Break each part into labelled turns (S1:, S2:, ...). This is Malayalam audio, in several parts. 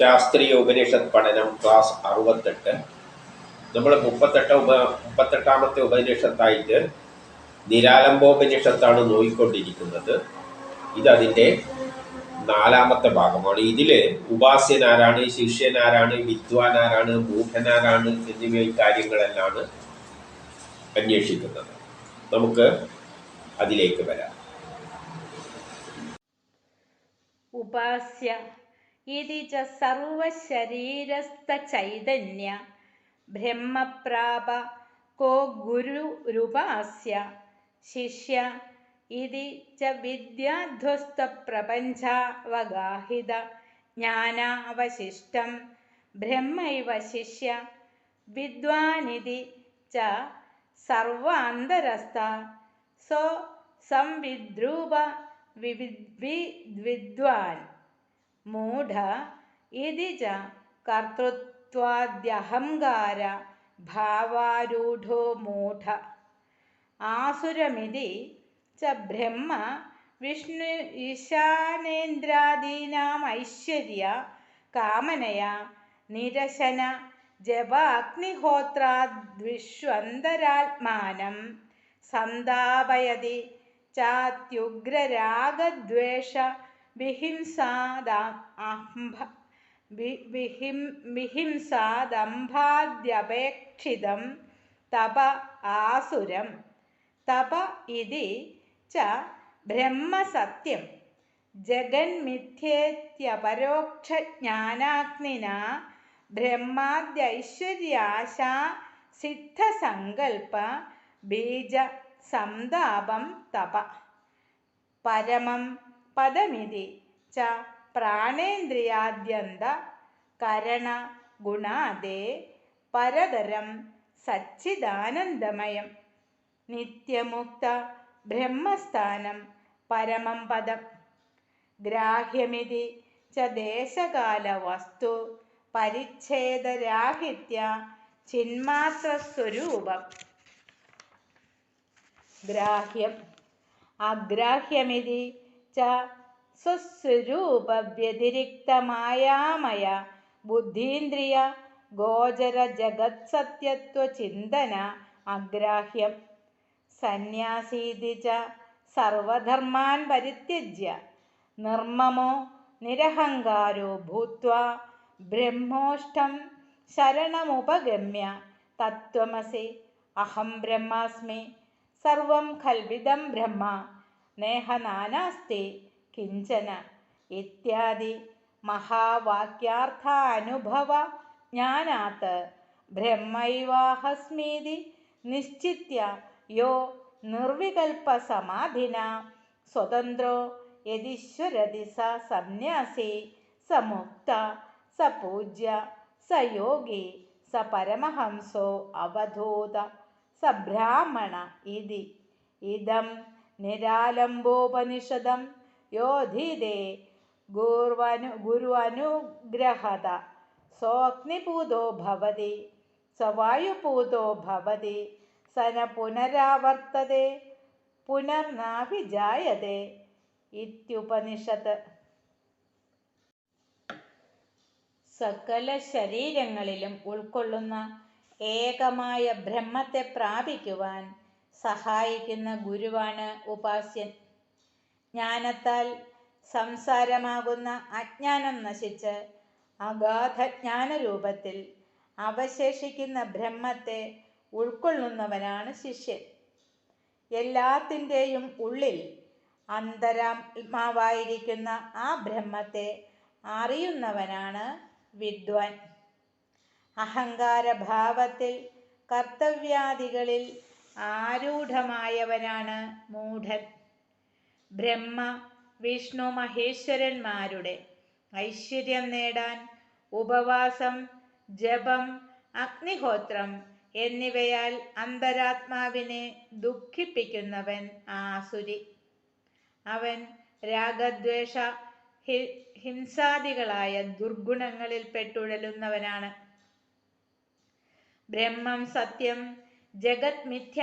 S1: ശാസ്ത്രീയ ഉപനിഷത്ത് പഠനം ക്ലാസ് അറുപത്തെട്ട്. നമ്മൾ മുപ്പത്തെട്ട് ഉപ മുപ്പത്തെട്ടാമത്തെ ഉപനിഷത്തായിട്ട് നിരാലംബോപനിഷത്താണ് നോയിക്കൊണ്ടിരിക്കുന്നത്. ഇതതിന്റെ നാലാമത്തെ ഭാഗമാണ്. ഇതിൽ ഉപാസ്യനാരാണ് ശിഷ്യനാരാണ് വിദ്വാനാരാണ് മൂഢനാരാണ് എന്നിവ കാര്യങ്ങളെല്ലാം അന്വേഷിക്കുന്നത്. നമുക്ക് അതിലേക്ക് വരാം.
S2: ഉപാസ്യ ഇതി ച സർവശരീരസ്ഥചൈതന്യ ബ്രഹ്മപ്രാപ കോ ഗുരുരുപാസ്യ ശിഷ്യ ഇതി ച വിദ്യാധ്വസ്തപ്രപഞ്ചാവഗാഹിത ജ്ഞാനാവശിഷ്ടം ബ്രഹ്മൈവ ശിഷ്യ വിദ്വാനിതി ച സർവാന്തരസ്ഥ സോ സംവിദ്രൂപ വിദ്വാൻ മൂഢ ഇതി ച കർത്തൃത്വാദ്യഹങ്കാര ഭാവാരൂഢോ മൂഢ. ആസുരമിതി ച ബ്രഹ്മ വിഷ്ണു ഈശാനേന്ദ്രാദീനാം ഐശ്വര്യ കാമനയ നിരശന ജപാഗ്നിഹോത്രാദ്വിഷ്വന്തരാത്മാനം സന്താപയതി ചാത്യുഗ്രരാഗദ്വേഷ വിഹിംസാദംഭ വിഹിം വിഹിംസാദംഭാദ്യപേക്ഷിതം തപ ആസുരം തപ ഇതി ച ബ്രഹ്മസത്യം ജഗന്മിഥ്യേത്യപരോക്ഷജ്ഞാനാഗ്നിനാ ബ്രഹ്മാദ്യൈശ്വര്യാശാ സിദ്ധസങ്കൽപ്പ ബീജ സന്താപം തപ. പരമം പദമിതി ച പ്രാണേന്ദ്രിയാദ്യന്ത കരണ ഗുണാദേ പരതരം സച്ചിദാനന്ദമയം. നിത്യമുക്ത ബ്രഹ്മസ്ഥാനം പരമം പദം. ഗ്രാഹ്യമിതി ച ദേശകാല വസ്തു പരിച്ഛേദരാഹിത്യ ചിന്മാത്രസ്വരൂപം. ഗ്രാഹ്യം. അഗ്രാഹ്യമിതി ച സ്വസ്വരൂപവ്യതിരിക്തമായാമയ ബുദ്ധീന്ദ്രിയ ഗോചര ജഗത്സത്യത്വചിന്തന അഗ്രാഹ്യം. സന്യാസീതി സർവധർമാൻ പരിത്യജ്യ നിർമ്മമോ നിരഹങ്കാരോ ഭൂത്വ ബ്രഹ്മോഷ്ടം ശരണമുപഗമ്യ തത്വമസി. അഹം ബ്രഹ്മാസ്മി. സർവം കൽവിതം ബ്രഹ്മ. നേഹ നാനാസ്തി കിഞ്ചന ഇത്യാദി മഹാവാക്യാർത്ഥാനുഭവ ജ്ഞാനാത്ത് ബ്രഹ്മൈവാഹസ്മീതി നിശ്ചിത്യ യോ നിർവികൽപ്പസമാധിന സ്വതന്ത്രോ യതിശ്വരതി സ സന്യാസി സമുക്ത സപൂജ്യ സ പൂജ്യ സ പരമഹംസോ അവധൂത സ ബ്രാഹ്മണ ഇതി. ഇദം നിരാലംബോപനിഷദം. യോധീതേ ഗുർവനു ഗുരു അനുഗ്രഹത സോഗ്നിപൂതോ ഭവതി സ ഭവതി. സന പുനരാവർത്തതേ പുനർനാഭിജായതേ. ഇത്യുപനിഷത്ത്. സകല ശരീരങ്ങളിലും ഉൾക്കൊള്ളുന്ന ഏകമായ ബ്രഹ്മത്തെ പ്രാപിക്കുവാൻ സഹായിക്കുന്ന ഗുരുവാണ് ഉപാസ്യൻ. ജ്ഞാനത്താൽ സംസാരമാകുന്ന അജ്ഞാനം നശിച്ച് അഗാധ ജ്ഞാനരൂപത്തിൽ അവശേഷിക്കുന്ന ബ്രഹ്മത്തെ ഉൾക്കൊള്ളുന്നവനാണ് ശിഷ്യൻ. എല്ലാത്തിന്റെയും ഉള്ളിൽ അന്തരാത്മാവായിരിക്കുന്ന ആ ബ്രഹ്മത്തെ അറിയുന്നവനാണ് വിദ്വാൻ. അഹങ്കാരഭാവത്തിൽ കർത്തവ്യാദികളിൽ ആരൂഢമായവനാണ് മൂഢൻ. ബ്രഹ്മ വിഷ്ണു മഹേശ്വരന്മാരുടെ ഐശ്വര്യം നേടാൻ ഉപവാസം ജപം അഗ്നിഹോത്രം എന്നിവയാൽ അന്തരാത്മാവിനെ ദുഃഖിപ്പിക്കുന്നവൻ ആസുരി. അവൻ രാഗദ്വേഷ ഹിംസാദികളായ ദുർഗുണങ്ങളിൽ പെട്ടുഴലുന്നവനാണ്. ബ്രഹ്മം സത്യം ജഗത് മിഥ്യ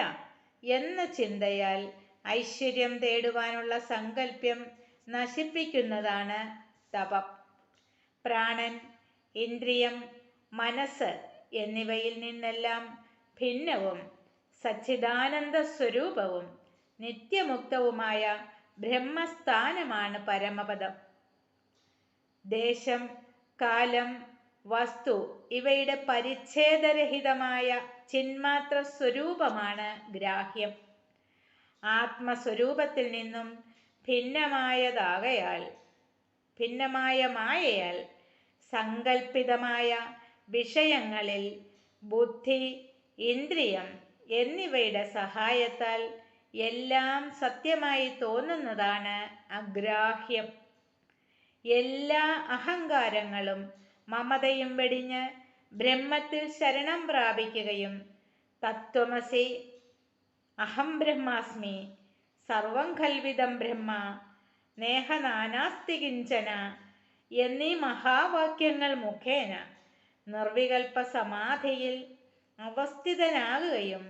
S2: എന്ന ചിന്തയാൽ ഐശ്വര്യം തേടുവാനുള്ള സങ്കല്പ്യം നശിപ്പിക്കുന്നതാണ് തപം. പ്രാണൻ ഇന്ദ്രിയം മനസ്സ് എന്നിവയിൽ നിന്നെല്ലാം ഭിന്നവും സച്ചിദാനന്ദ സ്വരൂപവും നിത്യമുക്തവുമായ ബ്രഹ്മസ്ഥാനമാണ് പരമപദം. ദേശം കാലം വസ്തു ഇവയുടെ പരിച്ഛേദരഹിതമായ ചിന്മാത്ര സ്വരൂപമാണ് ഗ്രാഹ്യം. ആത്മസ്വരൂപത്തിൽ നിന്നും ഭിന്നമായതാകയാൽ ഭിന്നമായ മായയാൽ സങ്കൽപ്പിതമായ വിഷയങ്ങളിൽ ബുദ്ധി ഇന്ദ്രിയം എന്നിവയുടെ സഹായത്താൽ എല്ലാം സത്യമായി തോന്നുന്നതാണ് അഗ്രാഹ്യം. എല്ലാ അഹങ്കാരങ്ങളും മമതയും വെടിഞ്ഞ് ബ്രഹ്മത്തിൽ ശരണം പ്രാപിക്കുകയും തത്വമസി അഹം ബ്രഹ്മാസ്മി സർവം കൽവിതം ബ്രഹ്മ നേഹ നാനാസ്തി കിഞ്ചന എന്നീ മഹാവാക്യങ്ങൾ മുഖേന നിർവികൽപ്പ സമാധിയിൽ അവസ്ഥിതനാകുകയും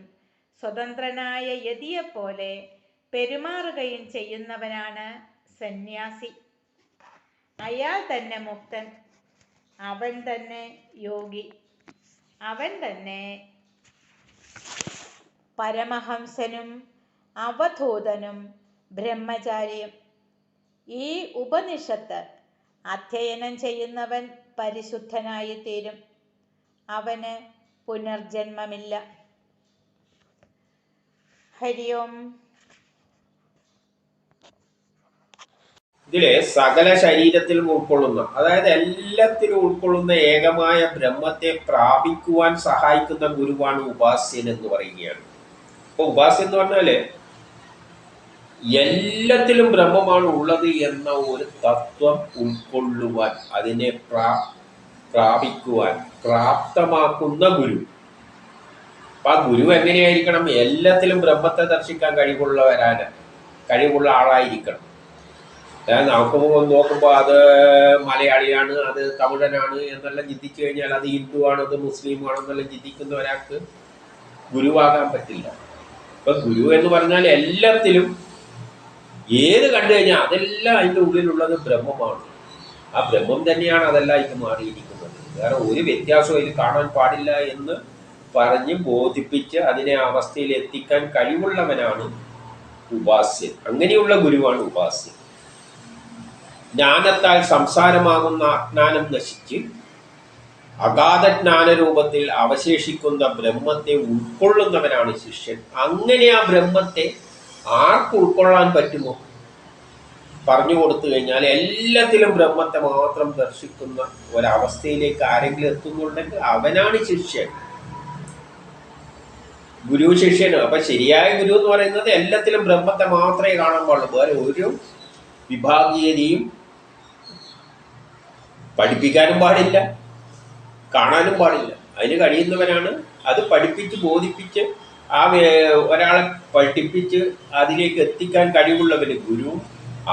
S2: സ്വതന്ത്രനായ യതിയെപ്പോലെ പെരുമാറുകയും ചെയ്യുന്നവനാണ് സന്യാസി. അയാൾ തന്നെ മുക്തൻ. അവൻ തന്നെ യോഗി. അവൻ തന്നെ പരമഹംസനും അവധൂതനും ബ്രഹ്മചാരിയും. ഈ ഉപനിഷത്ത് അധ്യയനം ചെയ്യുന്നവൻ പരിശുദ്ധനായി തീരും അവന് പുനർജന്മമില്ല. ഹരി ഓം
S1: ഇതിൽ സകല ശരീരത്തിലും ഉൾക്കൊള്ളുന്ന അതായത് എല്ലാത്തിലും ഉൾക്കൊള്ളുന്ന ഏകമായ ബ്രഹ്മത്തെ പ്രാപിക്കുവാൻ സഹായിക്കുന്ന ഗുരുവാണ് ഉപാസ്യൻ എന്ന് പറയുകയാണ്. അപ്പൊ ഉപാസ്യൻ എന്ന് പറഞ്ഞാൽ എല്ലാത്തിലും ബ്രഹ്മമാണ് ഉള്ളത് എന്ന ഒരു തത്വം ഉൾക്കൊള്ളുവാൻ അതിനെ പ്രാ പ്രാപിക്കുവാൻ പ്രാപ്തമാക്കുന്ന ഗുരു. അപ്പൊ ആ ഗുരു എങ്ങനെയായിരിക്കണം? എല്ലാത്തിലും ബ്രഹ്മത്തെ ദർശിക്കാൻ കഴിവുള്ളവരാണ് കഴിവുള്ള ആളായിരിക്കണം. നമുക്ക് നോക്കുമ്പോൾ അത് മലയാളിയാണ് അത് തമിഴനാണ് എന്നെല്ലാം ചിന്തിച്ചു കഴിഞ്ഞാൽ അത് ഹിന്ദു ആണ് അത് മുസ്ലിം ആണെന്നെല്ലാം ചിന്തിക്കുന്ന ഒരാൾക്ക് ഗുരുവാകാൻ പറ്റില്ല. ഇപ്പൊ ഗുരു എന്ന് പറഞ്ഞാൽ എല്ലാത്തിലും ഏത് കണ്ടു കഴിഞ്ഞാൽ അതെല്ലാം അതിന്റെ ഉള്ളിലുള്ളത് ബ്രഹ്മമാണ്. ആ ബ്രഹ്മം തന്നെയാണ് അതെല്ലാം ഇത് മാറിയിരിക്കുന്നത്. വേറെ ഒരു വ്യത്യാസവും ഇത് കാണാൻ പാടില്ല എന്ന് പറഞ്ഞ് ബോധിപ്പിച്ച് അതിനെ അവസ്ഥയിൽ എത്തിക്കാൻ കഴിവുള്ളവനാണ് ഉപാസ്യൻ. അങ്ങനെയുള്ള ഗുരുവാണ് ഉപാസ്യൻ. ജ്ഞാനത്താൽ സംസാരമാകുന്ന അജ്ഞാനം നശിച്ച് അഗാധ ജ്ഞാനരൂപത്തിൽ അവശേഷിക്കുന്ന ബ്രഹ്മത്തെ ഉൾക്കൊള്ളുന്നവനാണ് ശിഷ്യൻ. അങ്ങനെ ആ ബ്രഹ്മത്തെ ആർക്ക് ഉൾക്കൊള്ളാൻ പറ്റുമോ? പറഞ്ഞു കൊടുത്തു കഴിഞ്ഞാൽ എല്ലാത്തിലും ബ്രഹ്മത്തെ മാത്രം ദർശിക്കുന്ന ഒരവസ്ഥയിലേക്ക് ആരെങ്കിലും എത്തുന്നുണ്ടെങ്കിൽ അവനാണ് ശിഷ്യൻ. ഗുരു ശിഷ്യന് അപ്പൊ ശരിയായ ഗുരു എന്ന് പറയുന്നത് എല്ലാത്തിലും ബ്രഹ്മത്തെ മാത്രമേ കാണാൻ പാടുള്ളൂ. വേറെ ഒരു വിഭാഗീയതയും പഠിപ്പിക്കാനും പാടില്ല കാണാനും പാടില്ല. അതിന് കഴിയുന്നവരാണ് അത് പഠിപ്പിച്ച് ബോധിപ്പിച്ച് ആ ഒരാളെ പഠിപ്പിച്ച് അതിലേക്ക് എത്തിക്കാൻ കഴിവുള്ളവർ ഗുരു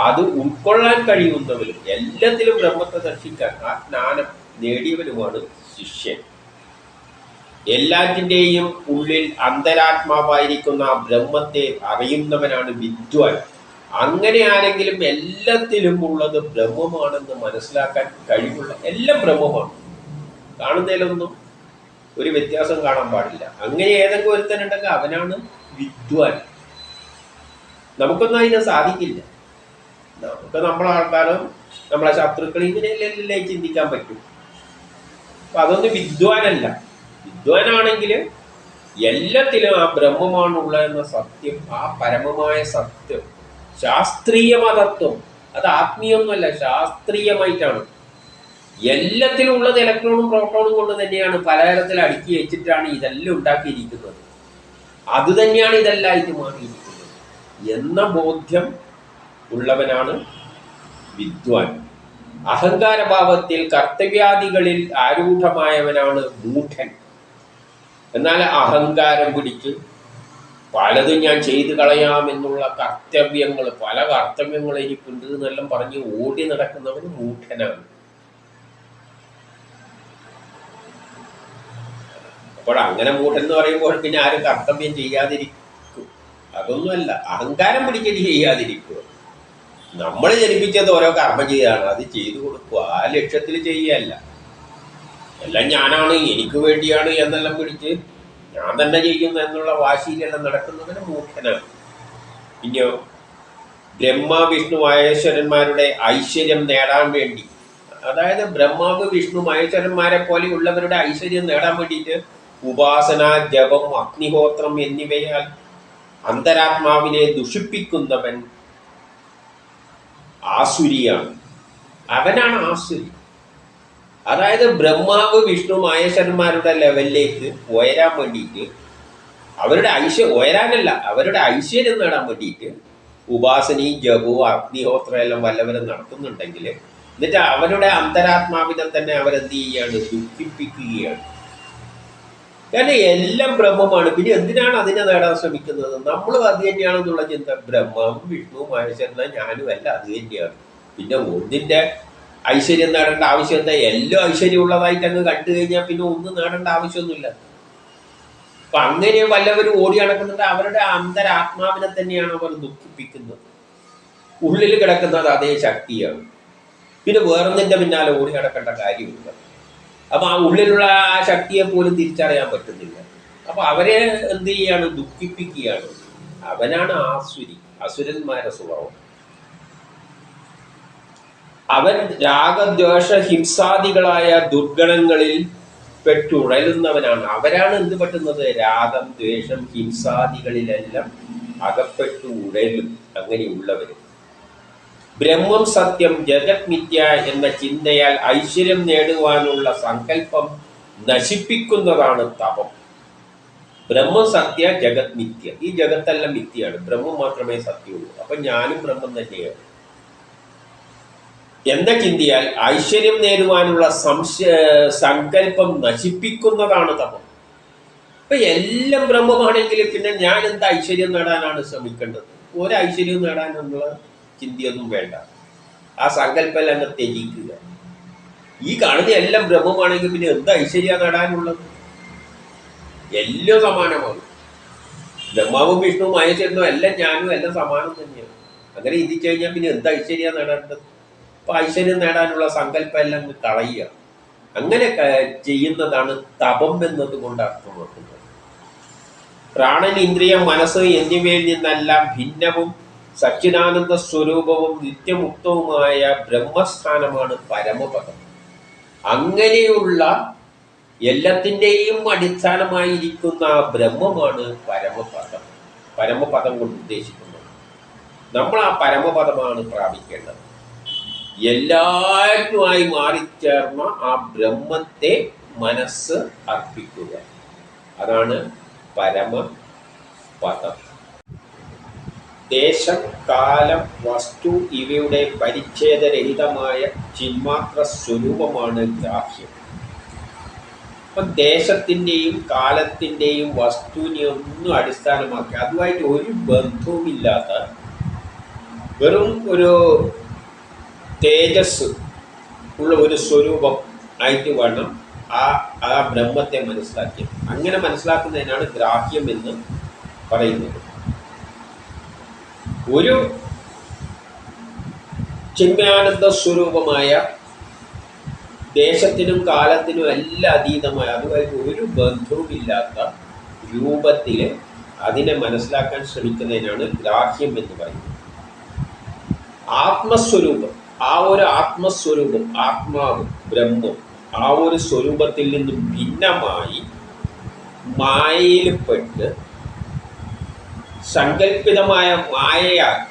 S1: അത് ഉൾക്കൊള്ളാൻ കഴിയുന്നവനും എല്ലാത്തിലും ബ്രഹ്മത്തെ ദർശിക്കാൻ ആ ജ്ഞാനം നേടിയവരുമാണ് ശിഷ്യൻ. എല്ലാറ്റിന്റെയും ഉള്ളിൽ അന്തരാത്മാവായിരിക്കുന്ന ആ ബ്രഹ്മത്തെ അറിയുന്നവനാണ് വിദ്വാൻ. അങ്ങനെ ആരെങ്കിലും എല്ലാത്തിലും ഉള്ളത് ബ്രഹ്മമാണെന്ന് മനസ്സിലാക്കാൻ കഴിവുള്ള എല്ലാം ബ്രഹ്മമാണ്. കാണുന്നതിലൊന്നും ഒരു വ്യത്യാസം കാണാൻ പാടില്ല. അങ്ങനെ ഏതെങ്കിലും ഒരുത്തനുണ്ടെങ്കിൽ അവനാണ് വിദ്വാൻ. നമുക്കൊന്നും അതിനെ സാധിക്കില്ല. നമുക്ക് നമ്മളെ ആൾക്കാരും നമ്മളെ ശത്രുക്കൾ ഇങ്ങനെയല്ലേ ചിന്തിക്കാൻ പറ്റും. അപ്പൊ അതൊന്നും വിദ്വാനല്ല. വിദ്വാനാണെങ്കിൽ എല്ലാത്തിലും ആ ബ്രഹ്മമാണുള്ള എന്ന സത്യം ആ പരമമായ സത്യം ശാസ്ത്രീയ മതത്വം അത് ആത്മീയൊന്നുമല്ല ശാസ്ത്രീയമായിട്ടാണ്. എല്ലാത്തിലും ഉള്ളത് ഇലക്ട്രോണും പ്രോട്ടോണും കൊണ്ട് തന്നെയാണ് പലതരത്തിൽ അടുക്കി വെച്ചിട്ടാണ് ഇതെല്ലാം ഉണ്ടാക്കിയിരിക്കുന്നത്. അത് തന്നെയാണ് ഇതെല്ലാം ഇത് മാറിയിരിക്കുന്നത്. എന്ന ബോധ്യം ഉള്ളവനാണ് വിദ്വാൻ. അഹങ്കാരഭാവത്തിൽ കർത്തവ്യാദികളിൽ ആരൂഢമായവനാണ് മൂഢൻ. എന്നാൽ അഹങ്കാരം പിടിച്ച് പലതും ഞാൻ ചെയ്തു കളയാമെന്നുള്ള കർത്തവ്യങ്ങൾ പല കർത്തവ്യങ്ങൾ എനിക്കുണ്ട് എന്നെല്ലാം പറഞ്ഞ് ഓടി നടക്കുന്നവൻ മൂഢനാണ്. അപ്പോൾ അങ്ങനെ മൂഢൻ എന്ന് പറയുമ്പോൾ പിന്നെ ആരും കർത്തവ്യം ചെയ്യാതിരിക്കും. അതൊന്നുമല്ല അഹങ്കാരം പിടിച്ചിട്ട് ചെയ്യാതിരിക്കുക. നമ്മൾ ജനിപ്പിച്ചത് ഓരോ കർമ്മം ചെയ്യാണ് അത് ചെയ്തു കൊടുക്കുക ആ ലക്ഷ്യത്തിൽ ചെയ്യല്ല എല്ലാം ഞാനാണ് എനിക്ക് വേണ്ടിയാണ് എന്നെല്ലാം പിടിച്ച് ഞാൻ തന്നെ ചെയ്യുന്നു എന്നുള്ള വാശിയിലെല്ലാം നടക്കുന്നവന് മൂർഖനാണ്. പിന്നെയോ ബ്രഹ്മ വിഷ്ണു മഹേശ്വരന്മാരുടെ ഐശ്വര്യം നേടാൻ വേണ്ടി. അതായത് ബ്രഹ്മാവ് വിഷ്ണു മഹേശ്വരന്മാരെ പോലെയുള്ളവരുടെ ഐശ്വര്യം നേടാൻ വേണ്ടിയിട്ട് ഉപാസന ജപം അഗ്നിഹോത്രം എന്നിവയാൽ അന്തരാത്മാവിനെ ദുഷിപ്പിക്കുന്നവൻ ആസുരിയാണ്. അവനാണ് ആസുരി. അതായത് ബ്രഹ്മാവ് വിഷ്ണു മഹേശ്വരന്മാരുടെ ലെവലിലേക്ക് ഉയരാൻ വേണ്ടിയിട്ട് അവരുടെ ഐശ്വര്യം ഉയരാനല്ല അവരുടെ ഐശ്വര്യം നേടാൻ വേണ്ടിയിട്ട് ഉപാസനയും ജപവും അഗ്നിഹോത്രം എല്ലാം വല്ലവരും നടത്തുന്നുണ്ടെങ്കിൽ എന്നിട്ട് അവരുടെ അന്തരാത്മാവിനെ തന്നെ അവരെന്ത് ചെയ്യുകയാണ് ദുഃഖിപ്പിക്കുകയാണ്. കാരണം എല്ലാം ബ്രഹ്മമാണ്. പിന്നെ എന്തിനാണ് അതിനെ നേടാൻ ശ്രമിക്കുന്നത്? നമ്മൾ അത് തന്നെയാണെന്നുള്ള ചിന്ത. ബ്രഹ്മാവും വിഷ്ണു മഹേശ്വരനും ഞാനും എല്ലാം അത് തന്നെയാണ്. പിന്നെ ഒന്നിന്റെ ഐശ്വര്യം നേടേണ്ട ആവശ്യം എന്താ? എല്ലാം ഐശ്വര്യമുള്ളതായിട്ട് അങ്ങ് കണ്ടു കഴിഞ്ഞാൽ പിന്നെ ഒന്നും നേടേണ്ട ആവശ്യമൊന്നുമില്ല. അപ്പൊ അങ്ങനെ വല്ലവരും ഓടി നടക്കുന്നുണ്ട്. അവരുടെ അന്തരാത്മാവിനെ തന്നെയാണ് അവർ ദുഃഖിപ്പിക്കുന്നത്. ഉള്ളിൽ കിടക്കുന്നത് അതേ ശക്തിയാണ്. പിന്നെ വേറൊന്നിന്റെ പിന്നാലെ ഓടി നടക്കേണ്ട കാര്യമില്ല. അപ്പൊ ആ ഉള്ളിലുള്ള ആ ശക്തിയെ പോലും തിരിച്ചറിയാൻ പറ്റുന്നില്ല. അപ്പൊ അവരെ എന്ത് ചെയ്യാണ്? ദുഃഖിപ്പിക്കുകയാണ്. അവനാണ് ആസുരി അസുരന്മാരുടെ സ്വഭാവം. അവൻ രാഗദ്വേഷ ഹിംസാദികളായ ദുർഗണങ്ങളിൽ പെട്ടുഴലുന്നവനാണ് അവരാണ് എന്ത് പറ്റുന്നത്? രാഗം ദ്വേഷം ഹിംസാദികളിലെല്ലാം അകപ്പെട്ടു ഉഴലും അങ്ങനെയുള്ളവര് ബ്രഹ്മം സത്യം ജഗത് മിഥ്യ എന്ന ചിന്തയാൽ ഐശ്വര്യം നേടുവാനുള്ള സങ്കല്പം നശിപ്പിക്കുന്നതാണ് തപം. ബ്രഹ്മം സത്യ ജഗത് മിഥ്യ. ഈ ജഗത്തെല്ലാം മിഥ്യയാണ്. ബ്രഹ്മം മാത്രമേ സത്യമുള്ളൂ അപ്പൊ ഞാനും ബ്രഹ്മം തന്നെയാണ്. എന്ന ചിന്തയാൽ ഐശ്വര്യം നേടുവാനുള്ള സംശയ സങ്കല്പം നശിപ്പിക്കുന്നതാണ് തപം. ഇപ്പൊ എല്ലാം ബ്രഹ്മമാണെങ്കിൽ പിന്നെ ഞാൻ എന്ത് ഐശ്വര്യം നേടാനാണ് ശ്രമിക്കേണ്ടത്? ഒരു ഐശ്വര്യം നേടാനുള്ള ചിന്തയൊന്നും വേണ്ട. ആ സങ്കല്പം അങ്ങ് ഈ കാണുന്ന എല്ലാം ബ്രഹ്മമാണെങ്കിൽ പിന്നെ എന്ത് ഐശ്വര്യ നേടാനുള്ളത്? എല്ലാം സമാനമാണ്. ബ്രഹ്മാവും വിഷ്ണു മഹേശ്വരനും എല്ലാം ഞാനും എല്ലാം സമാനം തന്നെയാണ്. അങ്ങനെ ചിന്തിച്ചു കഴിഞ്ഞാൽ പിന്നെ എന്ത് ഐശ്വര്യ നേടേണ്ടത്? അപ്പൊ ഐശ്വര്യം നേടാനുള്ള സങ്കല്പം എല്ലാം കളയുക അങ്ങനെ ചെയ്യുന്നതാണ് തപം എന്നത് കൊണ്ട് അർത്ഥമാക്കുന്നത് പ്രാണൻ ഇന്ദ്രിയം മനസ്സ് എന്നിവയിൽ നിന്നെല്ലാം ഭിന്നവും സച്ചിദാനന്ദ സ്വരൂപവും നിത്യമുക്തവുമായ ബ്രഹ്മസ്ഥാനമാണ് പരമപദം. അങ്ങനെയുള്ള എല്ലാത്തിന്റെയും അടിസ്ഥാനമായിരിക്കുന്ന ബ്രഹ്മമാണ് പരമപദം. പരമപദം കൊണ്ട് ഉദ്ദേശിക്കുന്നത്. നമ്മൾ ആ പരമപദമാണ് പ്രാപിക്കേണ്ടത്. എല്ലാറ്റുമായി മാറിച്ചേർന്ന ആ ബ്രഹ്മത്തെ മനസ്സ് അർപ്പിക്കുക. അതാണ് പരമ പദം. ദേശം കാലം വസ്തു ഇവയുടെ പരിച്ഛേദരഹിതമായ ചിന്മാത്ര സ്വരൂപമാണ് ഗ്രാഹ്യം. അപ്പം ദേശത്തിന്റെയും കാലത്തിന്റെയും വസ്തുവിനെ ഒന്നും അടിസ്ഥാനമാക്കി അതുമായിട്ട് ഒരു ബന്ധവുമില്ലാത്ത വെറും ഒരു തേജസ് ഉള്ള ഒരു സ്വരൂപം ആയിട്ട് വേണം ആ ആ ബ്രഹ്മത്തെ മനസ്സിലാക്കിയത്. അങ്ങനെ മനസ്സിലാക്കുന്നതിനാണ് ഗ്രാഹ്യം എന്ന് പറയുന്നത്. ഒരു ചിന്മയാനന്ദ സ്വരൂപമായ ദേശത്തിനും കാലത്തിനും എല്ലാം അതീതമായ അതുപോലെ ഒരു ബന്ധവുമില്ലാത്ത രൂപത്തിൽ അതിനെ മനസ്സിലാക്കാൻ ശ്രമിക്കുന്നതിനാണ് ഗ്രാഹ്യം എന്ന് പറയുന്നത്. ആത്മസ്വരൂപം. ആ ഒരു ആത്മസ്വരൂപം ആത്മാവ് ബ്രഹ്മം ആ ഒരു സ്വരൂപത്തിൽ നിന്ന് ഭിന്നമായി മായയിൽപ്പെട്ട് സങ്കല്പിതമായ മായയാൽ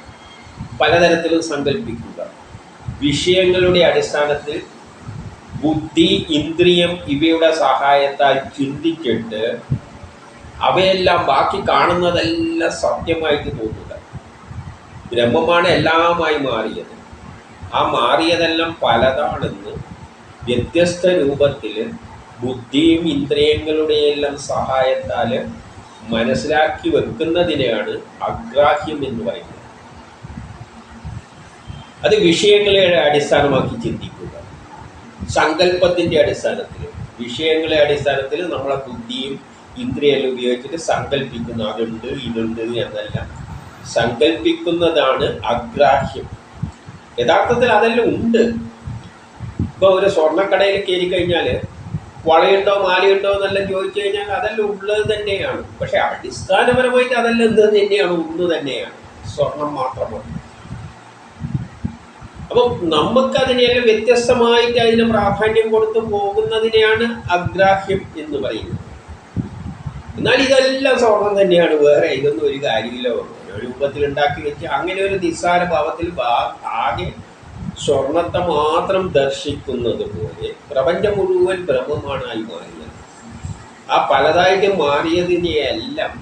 S1: പലതരത്തിലും സങ്കല്പിക്കുക വിഷയങ്ങളുടെ അടിസ്ഥാനത്തിൽ ബുദ്ധി ഇന്ദ്രിയം ഇവയുടെ സഹായത്താൽ ചിന്തിച്ചിട്ട് അവയെല്ലാം ബാക്കി കാണുന്നതെല്ലാം സത്യമായിട്ട് തോന്നുക. ബ്രഹ്മമാണ് എല്ലാമായി മാറിയത്. ആ മാറിയതെല്ലാം പലതാണെന്ന് വ്യത്യസ്ത രൂപത്തിൽ ബുദ്ധിയും ഇന്ദ്രിയങ്ങളുടെയെല്ലാം സഹായത്താൽ മനസ്സിലാക്കി വെക്കുന്നതിനെയാണ് അഗ്രാഹ്യം എന്ന് പറയുന്നത്. അത് വിഷയങ്ങളെ അടിസ്ഥാനമാക്കി ചിന്തിക്കുക. സങ്കല്പത്തിന്റെ അടിസ്ഥാനത്തിൽ വിഷയങ്ങളെ അടിസ്ഥാനത്തിൽ നമ്മളെ ബുദ്ധിയും ഇന്ദ്രിയെല്ലാം ഉപയോഗിച്ചിട്ട് സങ്കല്പിക്കുന്നു അതുണ്ട് ഇതുണ്ട് എന്നെല്ലാം. സങ്കല്പിക്കുന്നതാണ് അഗ്രാഹ്യം. യഥാർത്ഥത്തിൽ അതെല്ലാം ഉണ്ട്. ഇപ്പൊ ഒരു സ്വർണക്കടയിൽ കയറി കഴിഞ്ഞാൽ വളയുണ്ടോ മാലയുണ്ടോ എന്നെല്ലാം ചോദിച്ചു കഴിഞ്ഞാൽ അതെല്ലാം ഉള്ളത് തന്നെയാണ്. പക്ഷെ അടിസ്ഥാനപരമായിട്ട് അതെല്ലാം എന്ത് തന്നെയാണ് ഒന്ന് തന്നെയാണ്. സ്വർണം മാത്രമാണ്. അപ്പം നമുക്കതിനെല്ലാം വ്യത്യസ്തമായിട്ട് അതിന് പ്രാധാന്യം കൊടുത്തു പോകുന്നതിനെയാണ് അഗ്രാഹ്യം എന്ന് പറയുന്നത്. എന്നാൽ ഇതെല്ലാം സ്വർണം തന്നെയാണ്. വേറെ ഇതൊന്നും ഒരു കാര്യമില്ല. രൂപത്തിൽ ഉണ്ടാക്കി വെച്ച് അങ്ങനെ ഒരു നിസ്സാര ഭാവത്തിൽ ആകെ സ്വർണത്തെ മാത്രം ദർശിക്കുന്നത് പോലെ പ്രപഞ്ചം മുഴുവൻ ബ്രഹ്മമാണായി മാറിയത് ആ പലതായിട്ട് മാറിയതിനെയെല്ലാം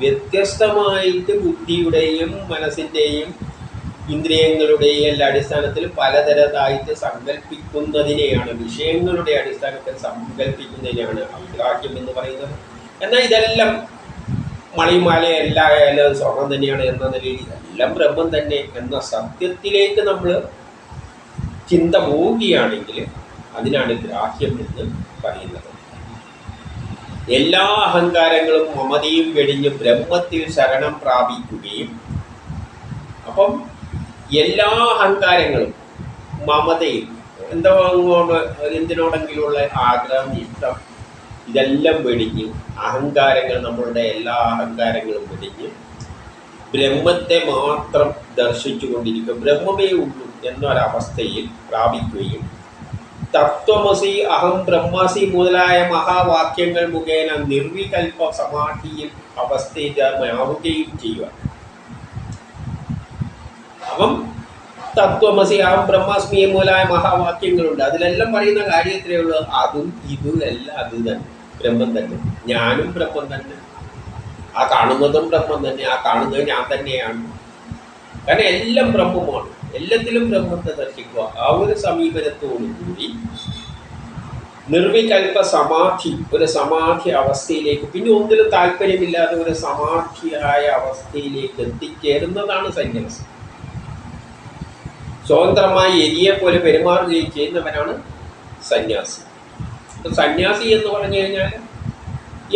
S1: വ്യത്യസ്തമായിട്ട് ബുദ്ധിയുടെയും മനസ്സിന്റെയും ഇന്ദ്രിയങ്ങളുടെയും എല്ലാ അടിസ്ഥാനത്തിൽ പലതരതായിട്ട് സങ്കല്പിക്കുന്നതിനെയാണ് വിഷയങ്ങളുടെ അടിസ്ഥാനത്തിൽ സങ്കല്പിക്കുന്നതിനെയാണ് അഭിലാഷ്യം എന്ന് പറയുന്നത്. എന്നാൽ ഇതെല്ലാം മണിമാല എല്ലാ സ്വർണം തന്നെയാണ് എന്ന നിലയിൽ എല്ലാം ബ്രഹ്മം തന്നെ എന്ന സത്യത്തിലേക്ക് നമ്മൾ ചിന്ത പോവുകയാണെങ്കിൽ അതിനാണ് ഗ്രാഹ്യം എന്ന് പറയുന്നത്. എല്ലാ അഹങ്കാരങ്ങളും മമതയും വെടിഞ്ഞ് ബ്രഹ്മത്തിൽ ശരണം പ്രാപിക്കുകയും അപ്പം എല്ലാ അഹങ്കാരങ്ങളും മമതയും എന്തോ എന്തിനോടെങ്കിലുള്ള ആഗ്രഹം ഇഷ്ടം ഇതെല്ലാം വെടിഞ്ഞ് അഹങ്കാരങ്ങൾ നമ്മളുടെ എല്ലാ അഹങ്കാരങ്ങളും വെടിഞ്ഞ് ബ്രഹ്മത്തെ മാത്രം ദർശിച്ചു കൊണ്ടിരിക്കുക ബ്രഹ്മമേ ഉള്ളൂ എന്നൊരവസ്ഥയിൽ പ്രാപിക്കുകയും തത്വമസി അഹം ബ്രഹ്മസി മുതലായ മഹാവാക്യങ്ങൾ മുഖേന നിർവികൽപ സമാധിയിൽ അവസ്ഥയിലാവുകയും ചെയ്യുക. അപ്പം തത്വമസി അഹം ബ്രഹ്മാസ്മി മുതലായ മഹാവാക്യങ്ങളുണ്ട്. അതിലെല്ലാം പറയുന്ന കാര്യത്തിലേ ഉള്ളൂ. അതും ഇതും എല്ലാം അത് തന്നെ. ബ്രഹ്മം തന്നെ. ഞാനും ബ്രഹ്മം തന്നെ. ആ കാണുന്നതും ബ്രഹ്മം തന്നെ. ആ കാണുന്നത് ഞാൻ തന്നെയാണ്. കാരണം എല്ലാം ബ്രഹ്മമാണ്. എല്ലാത്തിലും ബ്രഹ്മത്തെ ദർശിക്കുക. ആ ഒരു സമീപനത്തോടു കൂടി നിർവികൽപ്പ സമാധി ഒരു സമാധി അവസ്ഥയിലേക്ക് പിന്നെ ഒന്നിലും താല്പര്യമില്ലാതെ ഒരു സമാധിയായ അവസ്ഥയിലേക്ക് എത്തിച്ചേരുന്നതാണ് സന്യാസം. സ്വതന്ത്രമായി എരിയെ പോലെ പെരുമാറുകയും ചെയ്യുന്നവനാണ് സന്യാസി. സന്യാസി എന്ന് പറഞ്ഞു കഴിഞ്ഞാൽ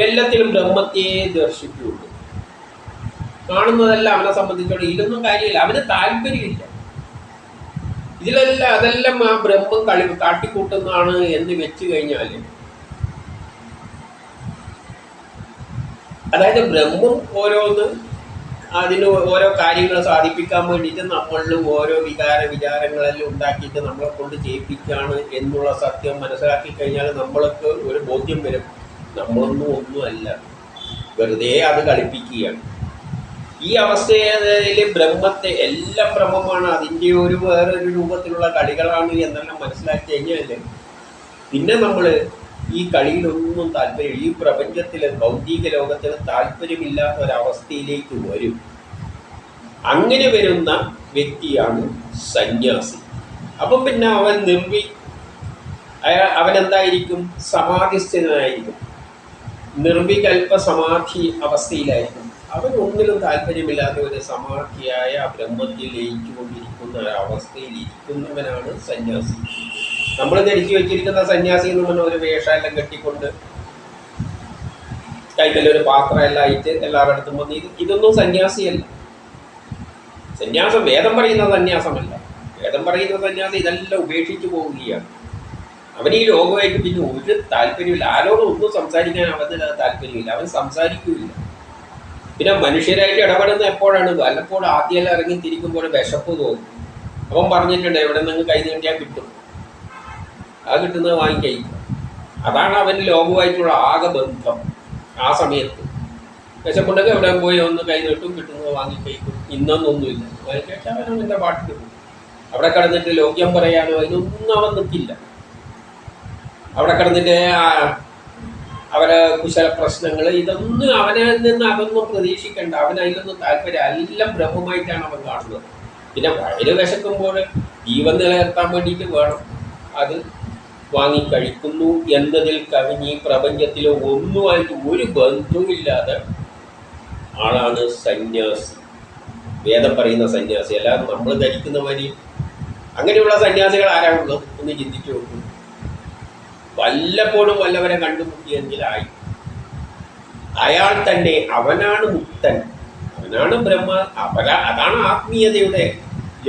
S1: എല്ലാത്തിലും ബ്രഹ്മത്തെ ദർശിക്കുകയുള്ളൂ കാണുന്നതല്ല അവനെ സംബന്ധിച്ചോളം ഇതൊന്നും കാര്യമില്ല. അവന് താല്പര്യമില്ല. ഇതിലെല്ലാം അതെല്ലാം ആ ബ്രഹ്മം കളി കാട്ടിക്കൂട്ടുന്നതാണ് എന്ന് വെച്ച് കഴിഞ്ഞാൽ അതായത് ബ്രഹ്മം ഓരോന്ന് അതിന് ഓരോ കാര്യങ്ങൾ സാധിപ്പിക്കാൻ വേണ്ടിയിട്ട് നമ്മളിൽ ഓരോ വികാര വിചാരങ്ങളെല്ലാം ഉണ്ടാക്കിയിട്ട് നമ്മളെ കൊണ്ട് ചെയ്യിപ്പിക്കുകയാണ് എന്നുള്ള സത്യം മനസ്സിലാക്കി കഴിഞ്ഞാൽ നമ്മൾക്ക് ഒരു ബോധ്യം വരും. നമ്മളൊന്നും ഒന്നുമല്ല. വെറുതെ അത് കളിപ്പിക്കുകയാണ്. ഈ അവസ്ഥയിൽ ബ്രഹ്മത്തെ എല്ലാം ബ്രഹ്മമാണ്. അതിന്റെ ഒരു വേറൊരു രൂപത്തിലുള്ള കളികളാണ് എന്നെല്ലാം മനസ്സിലാക്കി കഴിഞ്ഞാൽ പിന്നെ നമ്മൾ ഈ കളിയിലൊന്നും താല്പര്യം ഈ പ്രപഞ്ചത്തിലെ ഭൗതിക ലോകത്തിന് താല്പര്യമില്ലാത്ത ഒരവസ്ഥയിലേക്ക് വരും. അങ്ങനെ വരുന്ന വ്യക്തിയാണ് സന്യാസി. അപ്പം പിന്നെ അവൻ നിർവി അയാ അവനെന്തായിരിക്കും? സമാധിസ്ഥനായിരിക്കും. നിർവികൽപ്പ സമാധി അവസ്ഥയിലായിരിക്കും. അവൻ ഒന്നിലും താല്പര്യമില്ലാത്ത ഒരു സമാധിയായ ബ്രഹ്മത്തിൽ ലയിച്ചുകൊണ്ടിരിക്കുന്ന ഒരവസ്ഥയിൽ ഇരിക്കുന്നവനാണ് സന്യാസി. നമ്മൾ ധരിച്ചു വെച്ചിരിക്കുന്ന സന്യാസി എന്ന് പറഞ്ഞ ഒരു വേഷമെല്ലാം കെട്ടിക്കൊണ്ട് കയ്യിലൊരു പാത്രം എല്ലാം ആയിട്ട് എല്ലാവരുടെ അടുത്തും വന്ന് ഇത് ഇതൊന്നും സന്യാസിയല്ല. സന്യാസം വേദം പറയുന്ന സന്യാസമല്ല. വേദം പറയുന്ന സന്യാസം ഇതെല്ലാം ഉപേക്ഷിച്ചു പോവുകയാണ്. അവൻ ഈ ലോകമായിട്ട് പിന്നെ ഒരു താല്പര്യമില്ല ആരോടും ഒന്നും സംസാരിക്കാൻ അവന് താല്പര്യമില്ല. അവൻ സംസാരിക്കില്ല. പിന്നെ മനുഷ്യരായിട്ട് ഇടപെടുന്ന എപ്പോഴാണ് വല്ലപ്പോഴും ആദ്യം ഇറങ്ങി തിരിക്കുമ്പോൾ വിശപ്പ് തോന്നും. അവൻ പറഞ്ഞിട്ടുണ്ട് എവിടെ നിന്ന് കൈ നീട്ടിയാൽ കിട്ടും? ആ കിട്ടുന്നത് വാങ്ങിക്കൈ അതാണ് അവന് ലോകവുമായിട്ടുള്ള ആകെ ബന്ധം ആ സമയത്ത്. വിശപ്പുണ്ടെങ്കിൽ എവിടെ പോയി ഒന്ന് കൈ നീട്ടും കിട്ടുന്നത് വാങ്ങിക്കഴിക്കും ഇന്നൊന്നൊന്നുമില്ല. അതിനുശേഷം അവൻ അവന്റെ പാട്ടിൽ പോകും. അവിടെ കിടന്നിട്ട് ലോക്യം പറയാനോ അതിനൊന്നും അവൻ നിൽക്കില്ല. അവിടെ കിടന്നിട്ട് അവരെ കുശല പ്രശ്നങ്ങൾ ഇതൊന്നും അവനെ നിന്ന് അതൊന്നും പ്രതീക്ഷിക്കേണ്ട. അവൻ അതിലൊന്നും താല്പര്യം എല്ലാം ബ്രഹ്മമായിട്ടാണ് അവൻ കാണുന്നത്. പിന്നെ വയറ് വിശക്കുമ്പോൾ ജീവൻ നിലനിർത്താൻ വേണ്ടിയിട്ട് വേണം. അത് വാങ്ങിക്കഴിക്കുന്നു എന്നതിൽ കവിഞ്ഞ് ഈ പ്രപഞ്ചത്തിൽ ഒന്നുമായിട്ട് ഒരു ബന്ധവുമില്ലാതെ ആളാണ് സന്യാസി. വേദം പറയുന്ന സന്യാസി. അല്ലാതെ നമ്മൾ ധരിക്കുന്ന മാതിരി അങ്ങനെയുള്ള സന്യാസികൾ ആരാണുള്ളത്? ഒന്ന് ചിന്തിച്ചു നോക്കും. വല്ലപ്പോഴും വല്ലവരെ കണ്ടുമുട്ടിയെങ്കിലായി അയാൾ തന്നെ അവനാണ് മുക്തൻ. അവനാണ് ബ്രഹ്മ. അവര അതാണ് ആത്മീയതയുടെ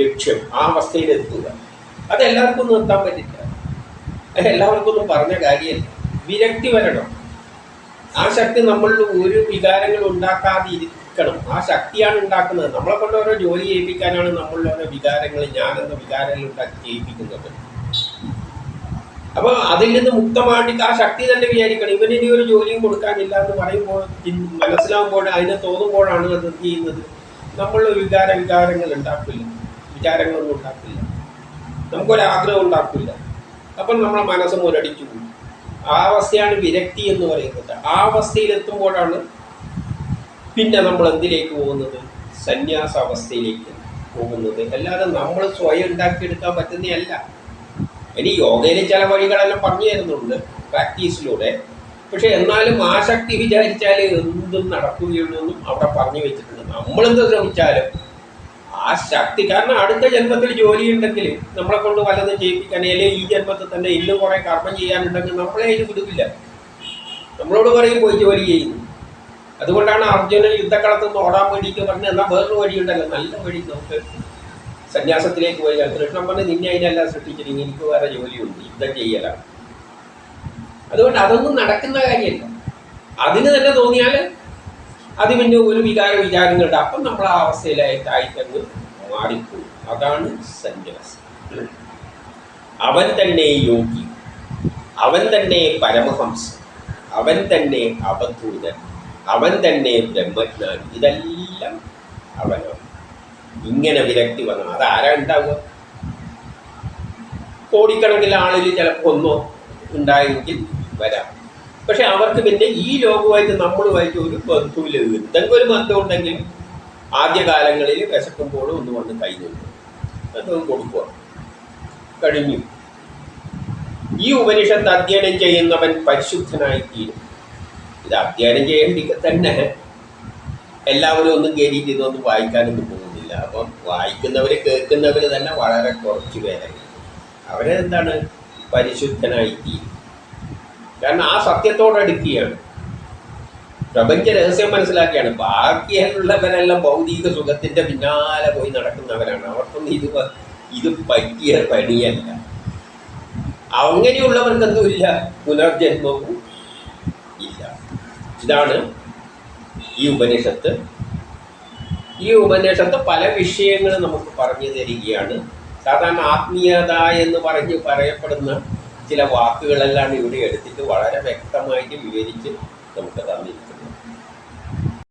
S1: ലക്ഷ്യം. ആ അവസ്ഥയിലെത്തുക. അതെല്ലാവർക്കും നിർത്താൻ പറ്റില്ല. എല്ലാവർക്കും ഒന്നും പറഞ്ഞ കാര്യം വിരക്തി വരണം. ആ ശക്തി നമ്മളിൽ ഒരു വികാരങ്ങൾ ഉണ്ടാക്കാതെ ഇരിക്കണം. ആ ശക്തിയാണ് ഉണ്ടാക്കുന്നത്. നമ്മളെ കൊണ്ട് ഓരോ ജോലി ചെയ്യിപ്പിക്കാനാണ് നമ്മളിൽ ഓരോ വികാരങ്ങൾ ഞാനെന്ന വികാരങ്ങൾ ഉണ്ടാക്കി ചെയ്യിപ്പിക്കുന്നത്. അപ്പോൾ അതിൽ നിന്ന് മുക്തമായിട്ട് ആ ശക്തി തന്നെ വിചാരിക്കണം. ഇവന് ഇനി ഒരു ജോലിയും കൊടുക്കാനില്ല എന്ന് പറയുമ്പോൾ മനസ്സിലാവുമ്പോൾ അതിനെ തോന്നുമ്പോഴാണ് അത് ചെയ്യുന്നത്? നമ്മൾ വികാര വികാരങ്ങൾ ഉണ്ടാക്കില്ല. വിചാരങ്ങളൊന്നും ഉണ്ടാക്കില്ല. നമുക്കൊരാഗ്രഹം ഉണ്ടാക്കില്ല. അപ്പം നമ്മളെ മനസ്സ് മുരടിച്ചു പോകും ആ അവസ്ഥയാണ് വിരക്തി എന്ന് പറയുന്നത്. ആ അവസ്ഥയിലെത്തുമ്പോഴാണ് പിന്നെ നമ്മൾ എന്തിലേക്ക് പോകുന്നത്? സന്യാസ അവസ്ഥയിലേക്ക് പോകുന്നത്. അല്ലാതെ നമ്മൾ സ്വയം ഉണ്ടാക്കിയെടുക്കാൻ പറ്റുന്നതല്ല. ഇനി യോഗയിലെ ചില വഴികളെല്ലാം പറഞ്ഞു തരുന്നുണ്ട്. പ്രാക്ടീസിലൂടെ. പക്ഷെ എന്നാലും ആ ശക്തി വിചാരിച്ചാൽ എന്തും നടക്കുകയുള്ളൂ എന്നും അവിടെ പറഞ്ഞു വെച്ചിട്ടുണ്ട്. നമ്മളെന്ത് ശ്രമിച്ചാലും ആ ശക്തി കാരണം അടുത്ത ജന്മത്തിൽ ജോലി ഉണ്ടെങ്കിൽ നമ്മളെ കൊണ്ട് വല്ലതും ചെയ്യിപ്പിക്കാൻ അല്ലെങ്കിൽ ഈ ജന്മത്തിൽ തന്നെ ഇന്നും കുറെ കർമ്മം ചെയ്യാനുണ്ടെങ്കിൽ നമ്മളെ അതിന് വിടുകില്ല നമ്മളോട് പറയും പോയി ജോലി ചെയ്യുന്നു അതുകൊണ്ടാണ് അർജുനൻ യുദ്ധക്കളത്തിൽ നിന്ന് ഓടാൻ വേണ്ടിയിട്ട് പറഞ്ഞത് എന്നാൽ വേറൊരു വഴിയുണ്ടല്ലോ. നല്ല വഴി നമുക്ക് സന്യാസത്തിലേക്ക് പോയി. കൃഷ്ണൻ പറഞ്ഞ് നിന്നെ അതിനല്ല സൃഷ്ടിച്ചിട്ട് എനിക്ക് വേറെ ജോലിയുണ്ട്. യുദ്ധം ചെയ്യലാണ് അതുകൊണ്ട് അതൊന്നും നടക്കുന്ന കാര്യമല്ല. അതിന് തന്നെ തോന്നിയാൽ അത് പിന്നെ ഒരു വികാര വിചാരങ്ങളുടെ അപ്പം നമ്മൾ ആ അവസ്ഥയിലായിട്ടായിട്ടങ്ങ് മാറിപ്പോകും അതാണ് സന്യാസ. അവൻ തന്നെ യോഗി. അവൻ തന്നെ പരമഹംസൻ. അവൻ തന്നെ അവധൂതൻ അവൻ തന്നെ ബ്രഹ്മജ്ഞാൻ ഇതെല്ലാം അവനാണ് ഇങ്ങനെ വിരക്തി വന്നു. അതാരാ ഉണ്ടാവുക? കോടിക്കണക്കിൽ ആളിൽ ചിലപ്പോൾ ഒന്നോ ഉണ്ടായെങ്കിൽ വരാം. പക്ഷെ അവർക്ക് പിന്നെ ഈ ലോകവുമായിട്ട് നമ്മളുമായിട്ട് ഒരു ബന്ധുവില്ല എന്തെങ്കിലും ഒരു ബന്ധം ഉണ്ടെങ്കിൽ ആദ്യകാലങ്ങളിൽ വിശക്കുമ്പോഴും ഒന്ന് വന്ന് കൈ നിന്നു അത് കൊടുക്കുക. കഴിഞ്ഞു. ഈ ഉപനിഷത്ത് അധ്യയനം ചെയ്യുന്നവൻ പരിശുദ്ധനായി തീരും. ഇത് അധ്യയനം ചെയ്യേണ്ടി തന്നെ. എല്ലാവരും ഒന്നും കയറിയിട്ട് ഇതൊന്നും വായിക്കാനൊന്നും പോകുന്നില്ല. അപ്പം വായിക്കുന്നവർ കേൾക്കുന്നവർ തന്നെ വളരെ കുറച്ച് പേരായി അവരെന്താണ്? പരിശുദ്ധനായി തീരും. കാരണം ആ സത്യത്തോട് അടുക്കുകയാണ് പ്രപഞ്ച രഹസ്യം മനസ്സിലാക്കിയാണ്. ബാക്കിയുള്ളവരെല്ലാം ഭൗതിക സുഖത്തിന്റെ പിന്നാലെ പോയി നടക്കുന്നവരാണ്. അവർക്കൊന്നും ഇത് ഇത് പറ്റിയ പണിയല്ല. അങ്ങനെയുള്ളവർക്ക് എന്തുമില്ല പുനർജന്മവും ഇല്ല. ഇതാണ് ഈ ഉപനിഷത്ത്. ഈ ഉപനിഷത്ത് പല വിഷയങ്ങൾ നമുക്ക് പറഞ്ഞു തരികയാണ്. സാധാരണ ആത്മീയത എന്ന് പറഞ്ഞ് പറയപ്പെടുന്ന ചില വാക്കുകളെല്ലാം ഇവിടെ എടുത്തിട്ട് വളരെ വ്യക്തമായിട്ട് വിവരിച്ച് നമുക്ക് തന്നിട്ടുണ്ട്.